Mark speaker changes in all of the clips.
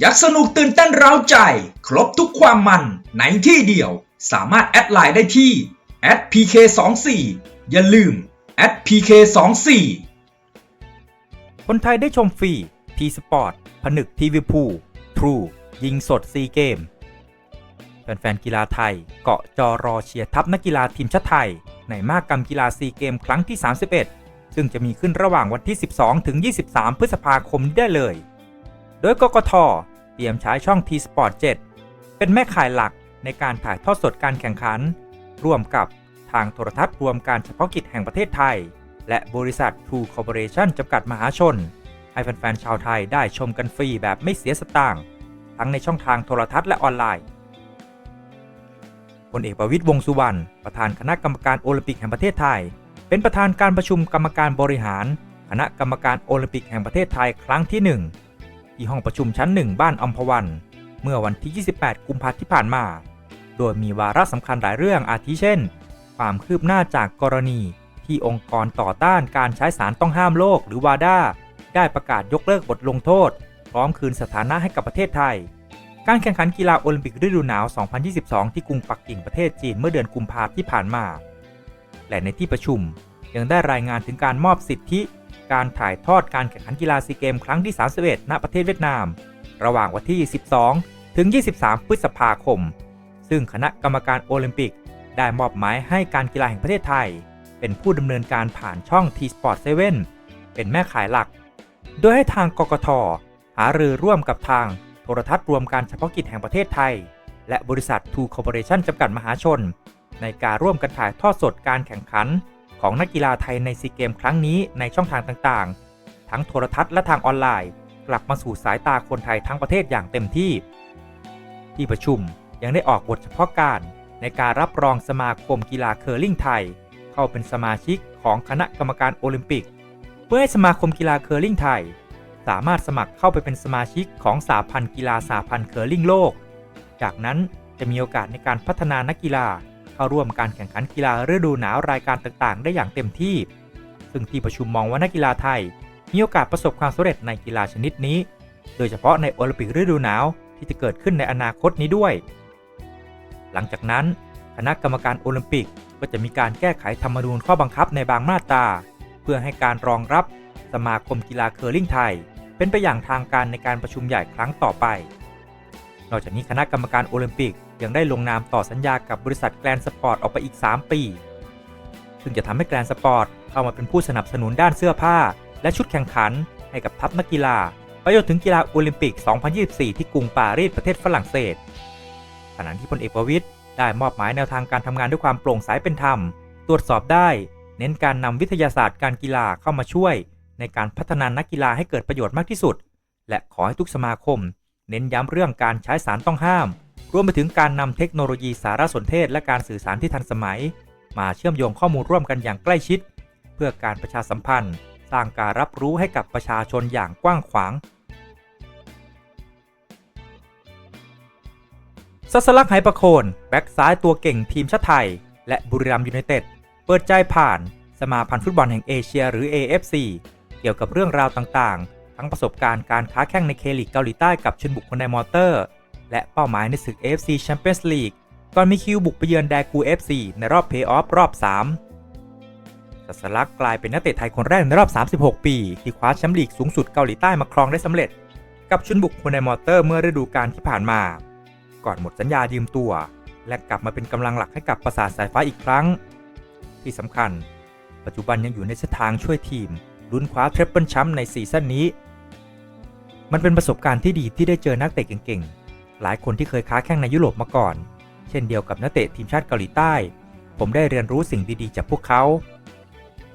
Speaker 1: อยากสนุกตื่นเต้นเร้าใจ ครบทุกความมันในที่เดียว สามารถแอดไลน์ได้ที่ @pk24 อย่าลืม @pk24
Speaker 2: คนไทยได้ชมฟรีทีสปอร์ตผนึกทีวีพูทรูยิงสดซีเกม แฟนๆกีฬาไทยเกาะจอรอเชียร์ทัพนักกีฬาทีมชาติไทย ในมากกรรมกีฬาซีเกมครั้งที่ 31 ซึ่งจะมีขึ้นระหว่างวันที่ 12 ถึง 23 พฤษภาคมนี้ได้เลย โดยกกท รียมใช้ช่อง T Sport 7 เป็นแม่ข่ายหลักในการถ่ายทอดสดการแข่งขัน ร่วมกับทางโทรทัศน์รวมการเฉพาะกิจแห่งประเทศไทย และบริษัท True Corporation จำกัดมหาชน ให้แฟนๆชาวไทยได้ชมกันฟรีแบบไม่เสียสตางค์ทั้งในช่องทางโทรทัศน์และออนไลน์พลเอกประวิตรวงสุวรรณประธานคณะกรรมการโอลิมปิกแห่งประเทศไทย เป็นประธานการประชุมกรรมการบริหาร คณะกรรมการโอลิมปิกแห่งประเทศไทยครั้งที่ 1 ที่ห้องประชุมชั้น1บ้านอัมพวัน เมื่อวันที่ 28 กุมภาพันธ์ที่ผ่านมา โดยมีวาระสำคัญหลายเรื่องอาทิเช่น ความคืบหน้าจากกรณีที่องค์กรต่อต้านการใช้สารต้องห้ามโลกหรือวาด้าได้ประกาศยกเลิกบทลงโทษ พร้อมคืนสถานะให้กับประเทศไทย การแข่งขันกีฬาโอลิมปิกฤดูหนาว 2022 ที่กรุงปักกิ่งประเทศจีนเมื่อเดือนกุมภาพันธ์ที่ผ่านมา และในที่ประชุมยังได้รายงานถึงการมอบสิทธิ การถ่ายทอดการแข่งขันกีฬาซีเกมครั้งที่ 31 ณ ประเทศเวียดนาม ระหว่างวันที่ 12 ถึง 23 พฤษภาคม ซึ่งคณะกรรมการโอลิมปิก ได้มอบหมายให้การกีฬาแห่งประเทศไทย เป็นผู้ดำเนินการผ่านช่อง T-Sport 7 เป็นแม่ขายหลัก โดยให้ทางกกท หารือร่วมกับทางโทรทัศน์รวมการเฉพาะกิจแห่งประเทศไทย และบริษัท True Corporation จำกัดมหาชน ในการร่วมกันถ่ายทอดสดการแข่งขัน ของนักกีฬาไทยในซีเกมครั้งนี้ในช่องทางต่างๆ ทั้งโทรทัศน์และทางออนไลน์ กลับมาสู่สายตาคนไทยทั้งประเทศอย่างเต็มที่ ที่ประชุมยังได้ออกบทเฉพาะการ ในการรับรองสมาคมกีฬาเคอร์ลิงไทย เข้าเป็นสมาชิกของคณะกรรมการโอลิมปิก เพื่อให้สมาคมกีฬาเคอร์ลิงไทย สามารถสมัครเข้าไปเป็นสมาชิกของสาพันธ์กีฬาสาพันธ์เคอร์ลิงโลก จากนั้นจะมีโอกาสในการพัฒนานักกีฬา เข้าร่วมการแข่งขันกีฬาฤดูหนาวรายการต่างๆ ได้อย่างเต็มที่ ซึ่งที่ประชุมมองว่านักกีฬาไทย มีโอกาสประสบความสำเร็จในกีฬาชนิดนี้ โดยเฉพาะในโอลิมปิกฤดูหนาวที่จะเกิดขึ้นในอนาคตนี้ด้วย หลังจากนั้น คณะกรรมการโอลิมปิกก็จะมีการแก้ไขธรรมนูญข้อบังคับในบางมาตราเพื่อให้การรองรับสมาคมกีฬาเคอร์ลิงไทย เป็นไปอย่างทางการในการประชุมใหญ่ครั้งต่อไป นอกจากนี้คณะกรรมการโอลิมปิก ยังได้ลงนามต่อสัญญากับบริษัทแกรนสปอร์ตออกไปอีก 3 ปี ซึ่งจะทำให้แกรนสปอร์ตเข้ามาเป็นผู้สนับสนุนด้านเสื้อผ้า และชุดแข่งขันให้กับทัพนักกีฬาไปจนถึงกีฬาโอลิมปิก 2024 ที่กรุงปารีสประเทศฝรั่งเศสขณะที่พลเอกประวิตยได้มอบหมายแนวทางการทำงานด้วยความโปร่งใสเป็นธรรม ตรวจสอบได้ เน้นการนำวิทยาศาสตร์การกีฬาเข้ามาช่วย ในการพัฒนานักกีฬาให้เกิดประโยชน์มากที่สุด และขอให้ทุกสมาคม เน้นย้ำเรื่องการใช้สารต้องห้าม รวมไปถึงการนำเทคโนโลยีสารสนเทศและการสื่อสารที่ทันสมัย มาเชื่อมโยงข้อมูลร่วมกันอย่างใกล้ชิด เพื่อการประชาสัมพันธ์ สร้างการรับรู้ให้กับประชาชนอย่างกว้างขวางสัสลักไหประโคนแบ็กซ้ายตัวเก่งทีมชาติไทย และบุรีรัมย์ยูไนเต็ด เปิดใจผ่านสมาพันธ์ฟุตบอลแห่งเอเชียหรือ AFC เกี่ยวกับเรื่องราวต่างๆ ทั้งประสบการณ์การค้าแข่งในเคลิกเกาหลีใต้กับชนบุคคลในมอเตอร์ และเป้าหมายในศึก AFC Champions League ก่อนมีคิวบุกไปเยือนแดกู FC ในรอบเพย์ออฟรอบ 3 สัสลักกลายเป็นนักเตะไทยคนแรกในรอบ 36 ปี ที่คว้าแชมป์ลีกสูงสุดเกาหลีใต้มาครองได้สำเร็จ กับชุนบุกคนในมอเตอร์เมื่อฤดูกาลที่ผ่านมา ก่อนหมดสัญญายืมตัว และกลับมาเป็นกำลังหลักให้กับประสาทสายฟ้าอีกครั้ง ที่สำคัญ ปัจจุบันยังอยู่ในเส้นทางช่วยทีมลุ้นคว้าทริปเปิลแชมป์ในซีซั่นนี้ มันเป็นประสบการณ์ที่ดีที่ได้เจอนักเตะเก่งๆ หลายคนที่เคยค้าแข่งในยุโรปมาก่อน เช่นเดียวกับนักเตะทีมชาติเกาหลีใต้ ผมได้เรียนรู้สิ่งดีๆจากพวกเขา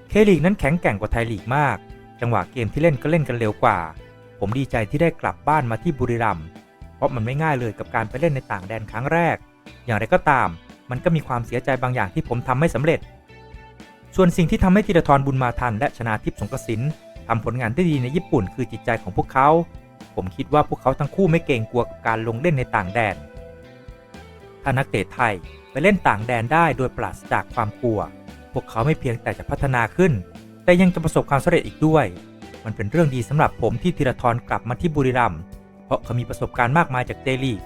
Speaker 2: เคลีกนั้นแข็งแกร่งกว่าไทยลีกมาก จังหวะเกมที่เล่นก็เล่นกันเร็วกว่า ผมดีใจที่ได้กลับบ้านมาที่บุรีรัมย์ เพราะมันไม่ง่ายเลยกับการไปเล่นในต่างแดนครั้งแรก อย่างไรก็ตาม มันก็มีความเสียใจบางอย่างที่ผมทำไม่สำเร็จ ส่วนสิ่งที่ทำให้ธีรทรบุญมาทันและชนาทิพย์สงกระสินทำผลงานได้ดีในญี่ปุ่น คือจิตใจของพวกเขา ผมคิดว่าพวกเขาทั้งคู่ไม่เกรงกลัวกับการลงเล่นในต่างแดน ถ้านักเตะไทยไปเล่นต่างแดนได้โดยปราศจากความกลัว พวกเขาไม่เพียงแต่จะพัฒนาขึ้น แต่ยังจะประสบความสำเร็จอีกด้วย มันเป็นเรื่องดีสำหรับผมที่ธีรทรกลับมาที่บุรีรัมย์ เพราะเขามีประสบการณ์มากมายจากเจลีก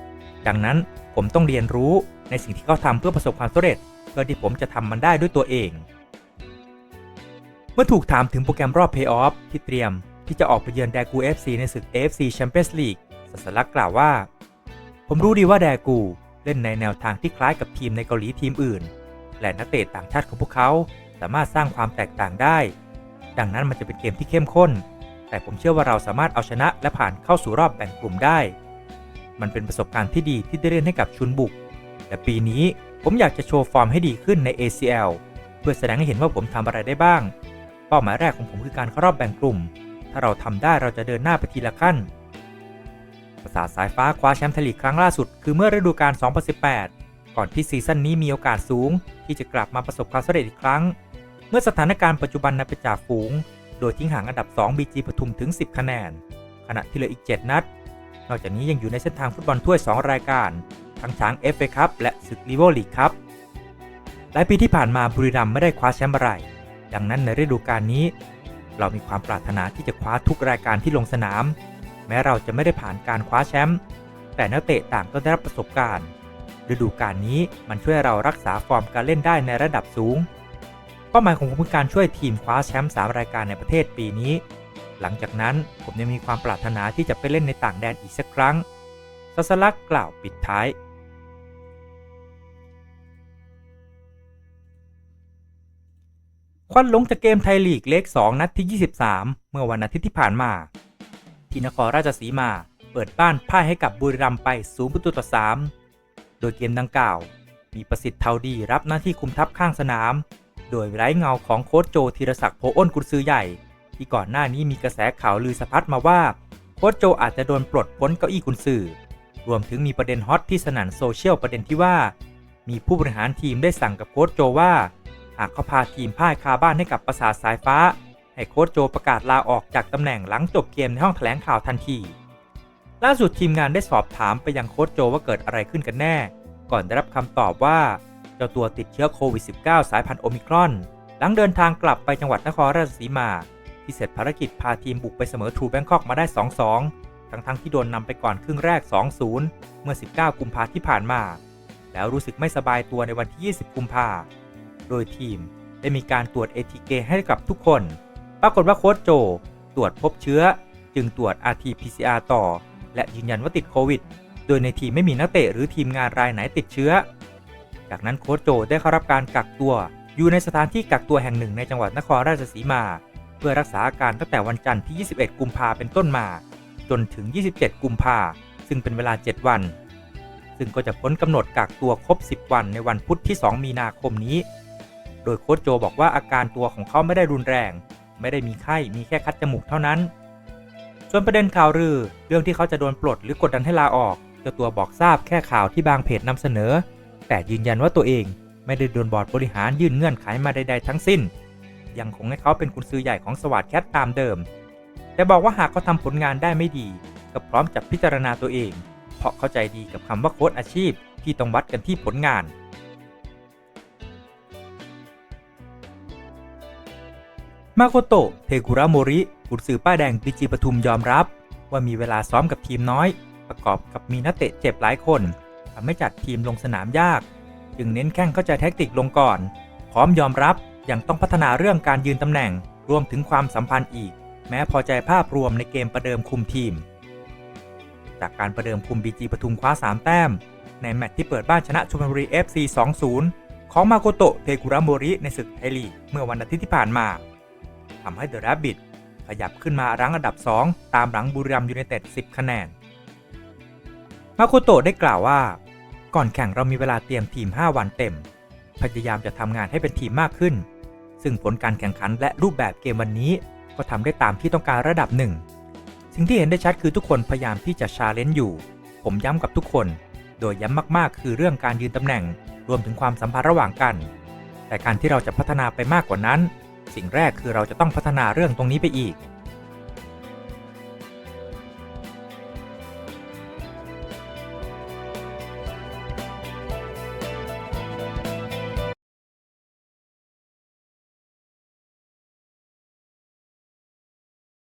Speaker 2: ดังนั้นผมต้องเรียนรู้ในสิ่งที่เขาทำเพื่อประสบความสำเร็จเพื่อที่ผมจะทำมันได้ด้วยตัวเอง เมื่อถูกถามถึงโปรแกรมรอบเพย์ออฟที่เตรียม ที่จะออกไปเยือนแดกู FC ในศึก AFC Champions League สัสลักกล่าวว่า ผมรู้ดีว่าแดกูเล่นในแนวทางที่คล้ายกับทีมในเกาหลีทีมอื่น และนักเตะต่างชาติของพวกเขาสามารถสร้างความแตกต่างได้ ดังนั้นมันจะเป็นเกมที่เข้มข้น แต่ผมเชื่อว่าเราสามารถเอาชนะและผ่านเข้าสู่รอบแบ่งกลุ่มได้ มันเป็นประสบการณ์ที่ดีที่ได้เล่นให้กับชุนบุก และปีนี้ผมอยากจะโชว์ฟอร์มให้ดีขึ้นใน ACL เพื่อแสดงให้เห็นว่าผมทำอะไรได้บ้าง เป้าหมายแรกของผมคือการเข้ารอบแบ่งกลุ่ม ถ้าเราทำได้เราจะเดินหน้าไปทีละขั้น ประสาทสายฟ้าคว้าแชมป์ไทยลีกครั้งล่าสุดคือเมื่อฤดูกาล 2018 ก่อนที่ซีซั่นนี้มีโอกาสสูง ที่จะกลับมาประสบความสำเร็จอีกครั้ง เมื่อสถานการณ์ปัจจุบันนับเป็นจ่าฝูง โดยทิ้งห่างอันดับ 2 BG ปทุมถึง 10 คะแนน ขณะที่เหลืออีก 7 นัด นอกจากนี้ยังอยู่ในเส้นทางฟุตบอลถ้วย 2 รายการ ทั้งช้าง FA คัพและศึกลีโวลีกครับหลายปีที่ผ่านมาบุรีรัมย์ไม่ได้คว้าแชมป์อะไร ดังนั้นในฤดูกาลนี้ เรามีความปรารถนาที่จะคว้าทุกรายการที่ลงสนาม แม้เราจะไม่ได้ผ่านการคว้าแชมป์แต่นักเตะต่างก็ได้รับประสบการณ์ ฤดูกาลนี้มันช่วยเรารักษาฟอร์มการเล่นได้ในระดับสูง เป้าหมายของผมคือการช่วยทีมคว้าแชมป์3รายการในประเทศปีนี้ หลังจากนั้นผมยังมีความปรารถนาที่จะไปเล่นในต่างแดนอีกสักครั้งสัสลักกล่าวปิดท้าย ควันหลงจากเกมไทยลีกเลข 2 นัดที่ 23 เมื่อวันอาทิตย์ที่ผ่านมา ที่นครราชสีมา เปิดบ้านพ่ายให้กับบุรีรัมย์ไป0ประตูต่อ 3 โดยเกมดังกล่าว มีประสิทธิ์เทาดีรับหน้าที่คุมทัพข้างสนาม โดยไร้เงาของโค้ชโจธีรศักดิ์โพอ้นกุนซือใหญ่ ที่ก่อนหน้านี้มีกระแสข่าวลือสะพัดมาว่าโค้ชโจอาจจะโดนปลดพ้นเก้าอี้กุนซือรวมถึงมีประเด็นฮอตที่สนั่นโซเชียลประเด็นที่ว่า มีผู้บริหารทีมได้สั่งกับโค้ชโจว่า หากเขาพาทีมพ่ายคาบ้านให้กับประสาทสายฟ้า ให้โค้ชโจประกาศลาออกจากตำแหน่งหลังจบเกมในห้องแถลงข่าวทันที ล่าสุดทีมงานได้สอบถามไปยังโค้ชโจว่าเกิดอะไรขึ้นกันแน่ ก่อนได้รับคำตอบว่า เจ้าตัวติดเชื้อโควิด -19 สายพันธุ์โอมิครอน หลังเดินทางกลับไปจังหวัดนครราชสีมา ที่เสร็จภารกิจพาทีมบุกไปเสมอทรูแบงคอกมาได้ 2-2 ทั้งทั้งๆที่โดนนำไปก่อนครึ่งแรก 2-0 เมื่อ 19 กุมภาที่ผ่านมา แล้วรู้สึกไม่สบายตัวในวันที่ 20 กุมภาพันธ์ โดยทีมได้มีการตรวจ ATK ให้กับทุกคน ปรากฏว่าโค้ชโจตรวจพบเชื้อ จึงตรวจ RT-PCR ต่อ และยืนยันว่าติดโควิด โดยในทีมไม่มีนักเตะหรือทีมงานรายไหนติดเชื้อ จากนั้นโค้ชโจได้เข้ารับการกักตัว อยู่ในสถานที่กักตัวแห่งหนึ่งในจังหวัดนครราชสีมา เพื่อรักษาอาการตั้งแต่วันจันทร์ที่ 21 กุมภาเป็นต้นมา จนถึง 27 กุมภาซึ่งเป็นเวลา 7 วัน ซึ่งก็จะพ้นกำหนดกักตัวครบ 10 วันในวันพุธที่ 2 มีนาคมนี้ โดยโค้ชโจบอกว่าอาการตัวของเขาไม่ได้รุนแรง ไม่ได้มีไข้มีแค่คัดจมูกเท่านั้น ส่วนประเด็นข่าวลือ เรื่องที่เขาจะโดนปลดหรือกดดันให้ลาออกเจ้าตัวบอกทราบแค่ข่าวที่บางเพจนำเสนอ แต่ยืนยันว่าตัวเองไม่ได้โดนบอร์ดบริหารยื่นเงื่อนไขมาใดๆทั้งสิ้น ยังคงให้เขาเป็นกุญซือใหญ่ของสวัสดแคทตามเดิม แต่บอกว่าหากเขาทำผลงานได้ไม่ดี ก็พร้อมจะพิจารณาตัวเอง เพราะเข้าใจดีกับคำว่าโค้ชอาชีพที่ต้องวัดกันที่ผลงาน มาโกโตะเทกุระโมริกุนซือป้ายแดงบีจีปทุมยอมรับ ว่ามีเวลาซ้อมกับทีมน้อย ประกอบกับมีนักเตะเจ็บหลายคนทำให้จัดทีมลงสนามยาก จึงเน้นแข้งเข้าใจแท็กติกลงก่อน พร้อมยอมรับยังต้องพัฒนาเรื่องการยืนตำแหน่ง รวมถึงความสัมพันธ์อีก แม้พอใจภาพรวมในเกมประเดิมคุมทีม จากการประเดิมคุมบีจีปทุมคว้า 3 แต้ม ในแมตช์ที่เปิดบ้านชนะชลบุรี FC 2-0ของมาโกโตะเทกุระโมริในศึกไทยลีกเมื่อวันอาทิตย์ที่ผ่านมา ทำให้เดอะแรบบิทขยับขึ้นมารั้งอันดับ 2 ตามหลังบุรีรัมย์ยูไนเต็ด 10 คะแนน มาโกโตะได้กล่าวว่า ก่อนแข่งเรามีเวลาเตรียมทีม 5 วันเต็ม พยายามจะทำงานให้เป็นทีมมากขึ้น ซึ่งผลการแข่งขันและรูปแบบเกมวันนี้ ก็ทำได้ตามที่ต้องการระดับหนึ่ง สิ่งที่เห็นได้ชัดคือทุกคนพยายามที่จะชาเลนจ์อยู่ ผมย้ำกับทุกคน โดยย้ำมากๆ คือเรื่องการยืนตำแหน่ง รวมถึงความสัมพันธ์ระหว่างกัน แต่การที่เราจะพัฒนาไปมากกว่านั้น สิ่งแรกคือเราจะต้องพัฒนาเรื่องตรงนี้ไปอีก